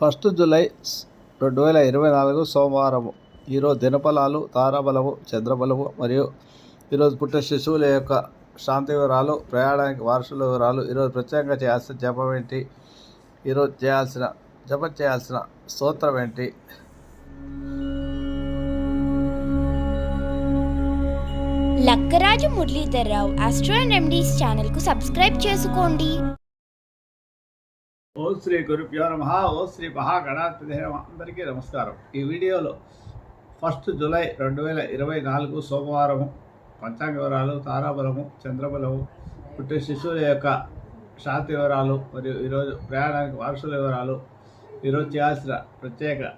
First July రెండు వేల ఇరవై నాలుగు సోమవారము. ఈరోజు దినఫలాలు తారాబలము చంద్రబలము మరియు ఈరోజు పుట్టిన శిశువుల యొక్క శాంతి వివరాలు ప్రయాణానికి వారసుల వివరాలు ఈరోజు ప్రత్యేకంగా చేయాల్సిన జపం ఏంటి? ఈరోజు చేయాల్సిన జపం చేయాల్సిన స్తోత్రం ఏంటి? Lakkaraju Muralidhar Rao astro and remedies ఛానల్కు సబ్స్క్రైబ్ చేసుకోండి. ఓ శ్రీ గురుభ్యో నమ. ఓ శ్రీ మహాగణాధిపతి అందరికీ నమస్కారం. ఈ వీడియోలో ఫస్ట్ జూలై రెండు వేల ఇరవై నాలుగు సోమవారము పంచాంగ వివరాలు తారాబలము చంద్రబలము పుట్టిన శిశువుల యొక్క శాంతి వివరాలు మరియు ఈరోజు ప్రయాణానికి వారసుల వివరాలు ఈరోజు చేయాల్సిన ప్రత్యేక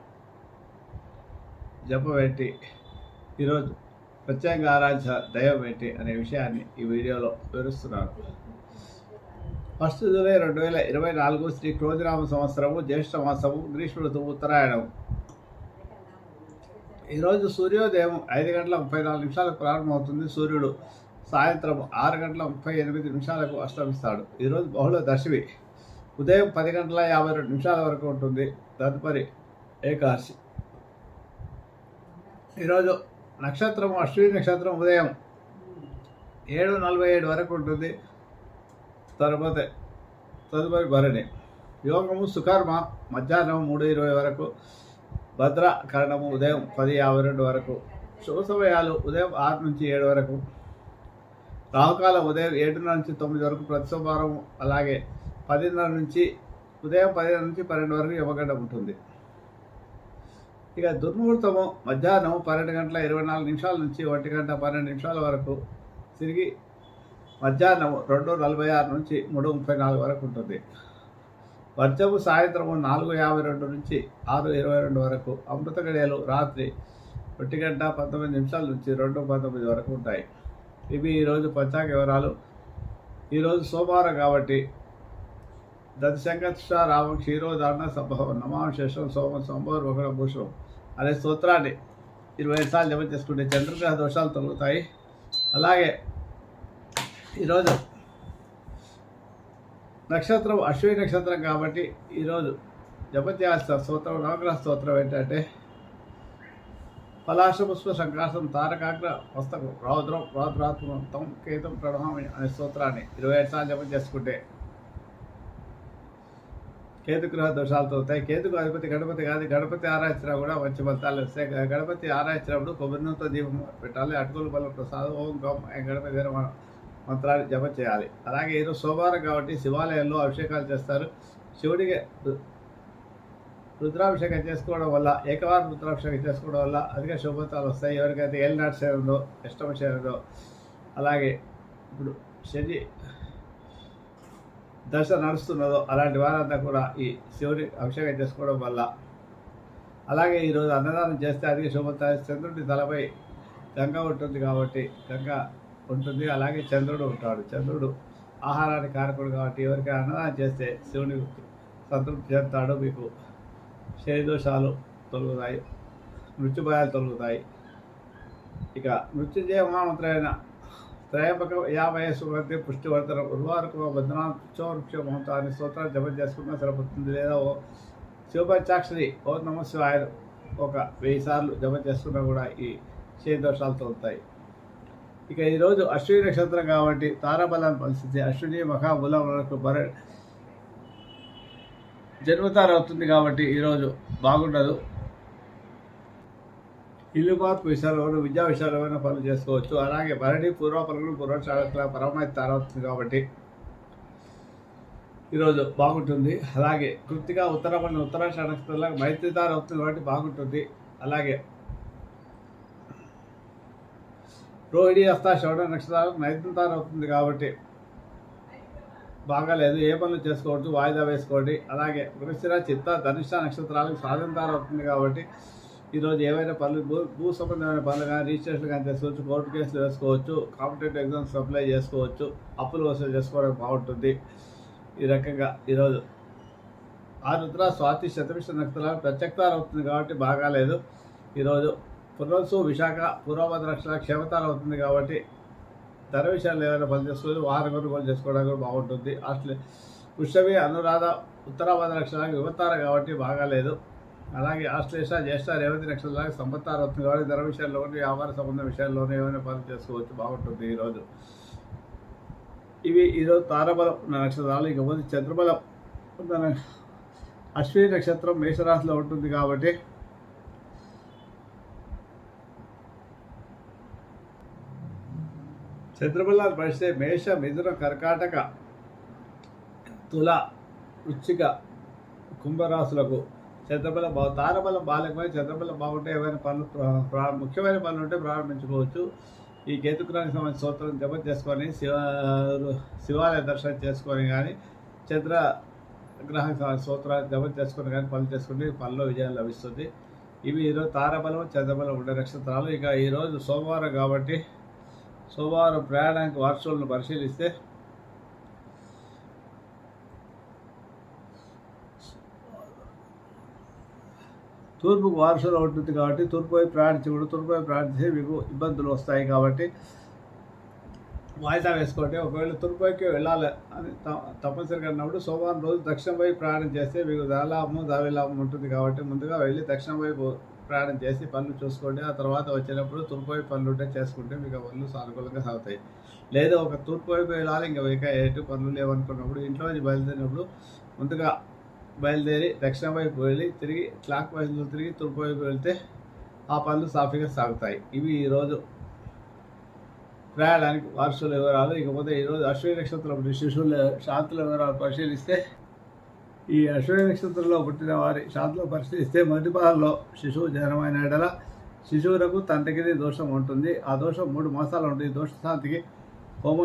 జపం ఏంటి ఈరోజు ప్రత్యేక ఆరాధ్య దైవం ఏంటి అనే విషయాన్ని ఈ వీడియోలో వివరిస్తున్నాను. ఫస్ట్ జూలై రెండు వేల ఇరవై నాలుగు శ్రీ క్రోధినామ సంవత్సరము జ్యేష్ఠ మాసము గ్రీష్మ ఋతువు ఉత్తరాయణం. ఈరోజు సూర్యోదయం ఐదు గంటల ముప్పై నాలుగు నిమిషాలకు ప్రారంభమవుతుంది. సూర్యుడు సాయంత్రం ఆరు గంటల ముప్పై ఎనిమిది నిమిషాలకు అష్టమిస్తాడు ఈరోజు బహుళ దశమి ఉదయం పది గంటల యాభై రెండు నిమిషాల వరకు ఉంటుంది. తదుపరి ఏకాదశి. ఈరోజు నక్షత్రం అశ్విని నక్షత్రం ఉదయం ఏడు నలభై ఏడు వరకు ఉంటుంది. తర్వాత తదుపరి భరణి యోగము సుకర్మ మధ్యాహ్నం మూడు ఇరవై వరకు భద్ర కరణము ఉదయం పది యాభై రెండు వరకు శుభ సమయాలు ఉదయం ఆరు నుంచి ఏడు వరకు రాహుకాలం ఉదయం ఏడున్నర నుంచి తొమ్మిది వరకు ప్రతి సోమవారం అలాగే పదిన్నర నుంచి ఉదయం పదిన్నర నుంచి పన్నెండు వరకు యమగండం ఉంటుంది. ఇక దుర్ముహూర్తము మధ్యాహ్నం పన్నెండు గంటల ఇరవై నాలుగు నిమిషాల నుంచి ఒంటి గంట పన్నెండు నిమిషాల వరకు తిరిగి మధ్యాహ్నం రెండు నలభై ఆరు నుంచి మూడు ముప్పై నాలుగు వరకు ఉంటుంది. వర్జము సాయంత్రము నాలుగు యాభై రెండు నుంచి ఆరు ఇరవై రెండు వరకు అమృత గడియలు రాత్రి ఒంటి గంట పంతొమ్మిది నిమిషాల నుంచి రెండు పంతొమ్మిది వరకు ఉంటాయి. ఇవి ఈరోజు పంచాంగ వివరాలు. ఈరోజు సోమవారం కాబట్టి దశంకర్ష రామ క్షీరోదారణ సంభవం నమాశేషం సోమ సోమవారం ఒకడ భూషణం అనే స్తోత్రాన్ని ఇరవై సార్లు జమ చేసుకుంటే చంద్రగ్రహ దోషాలు తొలుగుతాయి. అలాగే ఈరోజు నక్షత్రం అశ్విని నక్షత్రం కాబట్టి ఈరోజు జపత్యాస్త స్తోత్రం నవగ్రహ స్తోత్రం ఏంటంటే పలాశ పుష్ప సంకాసం తారకాగ్ర పుస్తకం రౌద్రం రౌద్రాత్మతం కేతం ప్రణామి అనే స్తోత్రాన్ని ఇరవై ఐదు సార్లు జపం చేసుకుంటే కేతుగ్రహ దోషాలతో అవుతాయి. కేతుకు అధిపతి గణపతి కాదు గణపతి ఆరాధించినా కూడా మంచి ఫలితాలు వస్తాయి. గణపతి ఆరాయించినప్పుడు కొబ్బరినూతో దీపం పెట్టాలి. అటుకులు బలం ప్రసాదం ఓం గం గణపతి నిర్మాణం మంత్రాన్ని జప చేయాలి. అలాగే ఈరోజు సోమవారం కాబట్టి శివాలయంలో అభిషేకాలు చేస్తారు. శివుడికి రుద్రాభిషేకం చేసుకోవడం వల్ల ఏకవారం రుద్రాభిషేకం చేసుకోవడం వల్ల అధిక శుభతాలు వస్తాయి. ఎవరికైతే ఏలినాటి శరీరంలో ఉందో అష్టమ అలాగే ఇప్పుడు శని దశ నడుస్తున్నదో అలాంటి వారంతా కూడా ఈ శివుడి అభిషేకం చేసుకోవడం వల్ల. అలాగే ఈరోజు అన్నదానం చేస్తే అధిక శుభతాలు చంద్రుడి తలపై గంగ ఉంటుంది కాబట్టి గంగ ఉంటుంది అలాగే చంద్రుడు ఉంటాడు. చంద్రుడు ఆహారానికి కారకుడు కాబట్టి ఎవరికి అన్నదానం చేస్తే శివుని సంతృప్తి చెందుతాడు మీకు శరీదోషాలు తొలుగుతాయి. మృత్యుభయాలు తొలుగుతాయి. ఇక మృత్యుజయ మహామంత్రమైన త్రయంబక యాభై సుగంధి పుష్టివర్ధనం. ఉర్వారక భద్రాం పిచ్చోవృక్ష మహంతాన్ని స్తోత్రాన్ని జపం చేసుకున్నా సరిపోతుంది. లేదా ఓ శివపంచాక్షరి ఓ నమ శివాయ ఒక వెయ్యి సార్లు జపం చేసుకున్నా కూడా ఈ శరీదోషాలు తొలుగుతాయి. ఇక ఈరోజు అశ్విని నక్షత్రం కాబట్టి తారాబలాన్ని పరిస్థితి అశ్విని మహాబులములకు బర జన్మతార అవుతుంది కాబట్టి ఈరోజు బాగుండదు. ఇల్లు మార్పు విషయాలను విద్యా విషయాలమైన పనులు చేసుకోవచ్చు. అలాగే భరణి పూర్వపరులు పూర్వచారకుల పరమైన తార అవుతుంది కాబట్టి ఈరోజు బాగుంటుంది. అలాగే కృతిగా ఉత్తరమైన ఉత్తరాషాఢ నక్షత్రంలో మైత్రి తార అవుతుంది కాబట్టి బాగుంటుంది. అలాగే రోహిణి హస్త శ్రవణ నక్షత్రాలు నైతంతారం అవుతుంది కాబట్టి బాగాలేదు ఏ పనులు చేసుకోవచ్చు వాయిదా వేసుకోండి. అలాగే వృశ్చిర చిత్త ధనిష్ట నక్షత్రాలకు స్వాతంత్రం అవుతుంది కాబట్టి ఈరోజు ఏవైనా పనులు భూ భూ సంబంధమైన పనులు కానీ రిజిస్ట్రేషన్ కానీ చేసుకోవచ్చు కోర్టు కేసులు వేసుకోవచ్చు కాంపిటేటివ్ ఎగ్జామ్స్ అప్లై చేసుకోవచ్చు అప్పులు వసూలు చేసుకోవడం బాగుంటుంది. ఈ రకంగా ఈరోజు ఆరుద్ర స్వాతి శతమిష్ట నక్షత్రాలు ప్రత్యక్తాలు అవుతుంది కాబట్టి బాగాలేదు ఈరోజు పునరుసు విశాఖ పూర్వభద్ర రక్షణ క్షేమతాలు అవుతుంది కాబట్టి ధర విషయాలు ఏమైనా పని చేసుకోవాలి కొనుగోలు చేసుకోవడానికి కూడా బాగుంటుంది. అసలు పుష్యమి అనురాధ ఉత్తరాభద్ర నక్షత్రాలకు యువతార కాబట్టి బాగాలేదు. అలాగే ఆశ్లేష జ్యేష్ఠ రేవతి నక్షత్రాలకు సంపత్తారు అవుతుంది కాబట్టి ధర విషయాల్లో వ్యాపార సంబంధ విషయాల్లోనే ఏమైనా పనులు చేసుకోవచ్చు బాగుంటుంది ఈరోజు ఇవి ఈరోజు తారబలం ఉన్న నక్షత్రాలు. ఇకపోతే చంద్రబలం అశ్విని నక్షత్రం మేషరాశిలో ఉంటుంది కాబట్టి చంద్రబల్లాలు పరిస్తే మేష మిథున కర్కాటక తుల వృచ్చిక కుంభరాశులకు చంద్రబలం బాగు తారబలం బాగాలేకపోయి చంద్రబలం బాగుంటే ఏమైనా పనులు ముఖ్యమైన పనులు ఉంటే ప్రారంభించుకోవచ్చు. ఈ కేతుగ్రహానికి సంబంధించిన సూత్రం జప చేసుకొని శివ శివాలయ దర్శనం చేసుకొని కానీ చంద్ర గ్రహానికి సంబంధించిన సూత్రాన్ని జప చేసుకొని కానీ పనులు చేసుకుంటే పనిలో విజయం లభిస్తుంది. ఇవి ఈరోజు తారబలం చంద్రబలం ఉండే నక్షత్రాలు. ఇక ఈరోజు సోమవారం కాబట్టి సోమవారం ప్రయాణానికి వార్షులను పరిశీలిస్తే తూర్పుకు వారసులో ఉంటుంది కాబట్టి తూర్పు వైపు ప్రయాణించకూడదు తూర్పు ప్రయాణించే ప్రయాణిస్తే మీకు ఇబ్బందులు వస్తాయి కాబట్టి వాయిదా వేసుకోండి. ఒకవేళ తూర్పు వెళ్ళాలి అని తప్పనిసరిగా అన్నప్పుడు సోమవారం రోజు దక్షిణం వైపు ప్రయాణం చేస్తే మీకు ధనలాభము దావిలాభం ఉంటుంది కాబట్టి ముందుగా వెళ్ళి దక్షిణం వైపు ప్రయాణం చేసి పనులు చూసుకోండి ఆ తర్వాత వచ్చినప్పుడు తూర్పు పనులు ఉంటే చేసుకుంటే మీకు పనులు సానుకూలంగా సాగుతాయి. లేదా ఒక తూర్పు వెళ్ళాలి ఇంకా ఇక ఎటు పనులు లేవనుకున్నప్పుడు ఇంట్లో నుంచి బయలుదేరినప్పుడు ముందుగా బయలుదేరి దక్షిణ వైపు వెళ్ళి తిరిగి క్లాక్ వైపు తిరిగి తూర్పు వైపు వెళ్తే ఆ పనులు సాఫీగా సాగుతాయి. ఇవి ఈరోజు ప్రయాణానికి వారసుల వివరాలు. ఇకపోతే ఈరోజు అశ్విని నక్షత్రం శిశువుల శాంతుల వివరాలు పరిశీలిస్తే ఈ అశ్విని నక్షత్రంలో పుట్టిన వారి శాంతిలో పరిశీలిస్తే మొదటి భాగంలో శిశువు జనమైన ఎడల శిశువులకు తండ్రికి దోషం ఉంటుంది. ఆ దోషం మూడు మాసాలు ఉంటుంది. దోష శాంతికి హోమ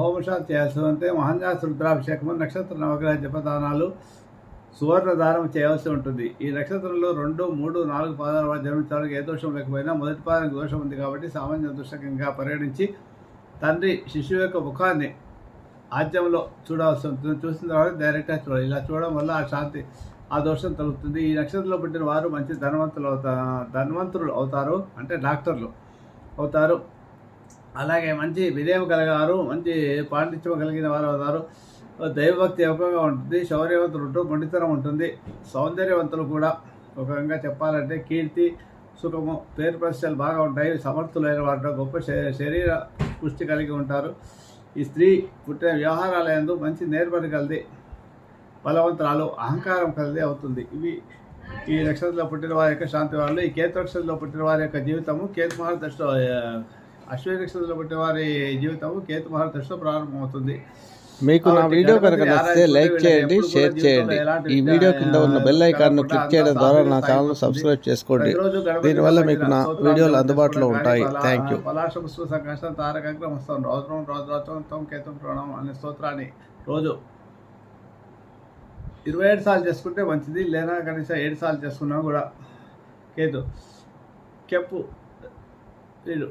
హోమశాంతి చేయాల్సి ఉంటే మహన్యాస రుద్రాభిషేకము నక్షత్ర నవగ్రహ జపదానాలు సువర్ణ దానం చేయవలసి ఉంటుంది. ఈ నక్షత్రంలో రెండు మూడు నాలుగు పాదాల వారు జన్మించడానికి ఏ దోషం లేకపోయినా మొదటి పాదానికి దోషం ఉంది కాబట్టి సామాన్య దోషకంగా పరిగణించి తండ్రి శిశువు యొక్క ముఖాన్ని ఆద్యంలో చూడాల్సి ఉంటుంది. చూసిన తర్వాత డైరెక్ట్గా చూడాలి. ఇలా చూడడం వల్ల ఆ శాంతి ఆ దోషం తొలుగుతుంది. ఈ నక్షత్రంలో పుట్టిన వారు మంచి ధనవంతులు అవుతా ధనవంతులు అవుతారు. అంటే డాక్టర్లు అవుతారు. అలాగే మంచి వినయం కలిగారు మంచి పాండిత్యం కలిగిన వారు అవుతారు. దైవభక్తి ఎక్కువగా ఉంటుంది. శౌర్యవంతులు ఉంటూ మొండితనం ఉంటుంది. సౌందర్యవంతులు కూడా ఒక విధంగా చెప్పాలంటే కీర్తి సుఖము పేరు ప్రశ్నలు బాగా ఉంటాయి. సమర్థులైన వారు గొప్ప శ- శరీర పుష్టి కలిగి ఉంటారు. ఈ స్త్రీ పుట్టిన వ్యవహారాలందు మంచి నేర్పడి కలిది బలవంతరాలు అహంకారం కలిది అవుతుంది. ఇవి ఈ నక్షత్రంలో పుట్టిన వారి యొక్క శాంతి వాళ్ళు ఈ కేతు నక్షత్రంలో పుట్టిన వారి యొక్క జీవితము కేతు మహాదశలో అశ్విని నక్షత్రంలో పుట్టిన వారి జీవితము కేతు మహాదశలో ప్రారంభమవుతుంది. మీకు నా వీడియో కనుక నచ్చితే లైక్ చేయండి షేర్ చేయండి ఈ వీడియో కింద ఉన్న బెల్ ఐకాన్ను క్లిక్ చేయడం ద్వారా నా సాఫీగా ఛానల్ సాగిపోతుంది. సబ్స్క్రైబ్ చేసుకోండి దీనివల్ల మీకు నా వీడియోలు అందుబాటులో ఉంటాయి థ్యాంక్ యూ అనే స్తోత్రాన్ని రోజు ఇరవై ఏడు సార్లు చేసుకుంటే మంచిది లేదా కనీసం ఏడు సార్లు చేసుకున్నా కూడా కేతు కెప్పు వీడు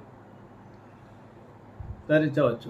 ధరించవచ్చు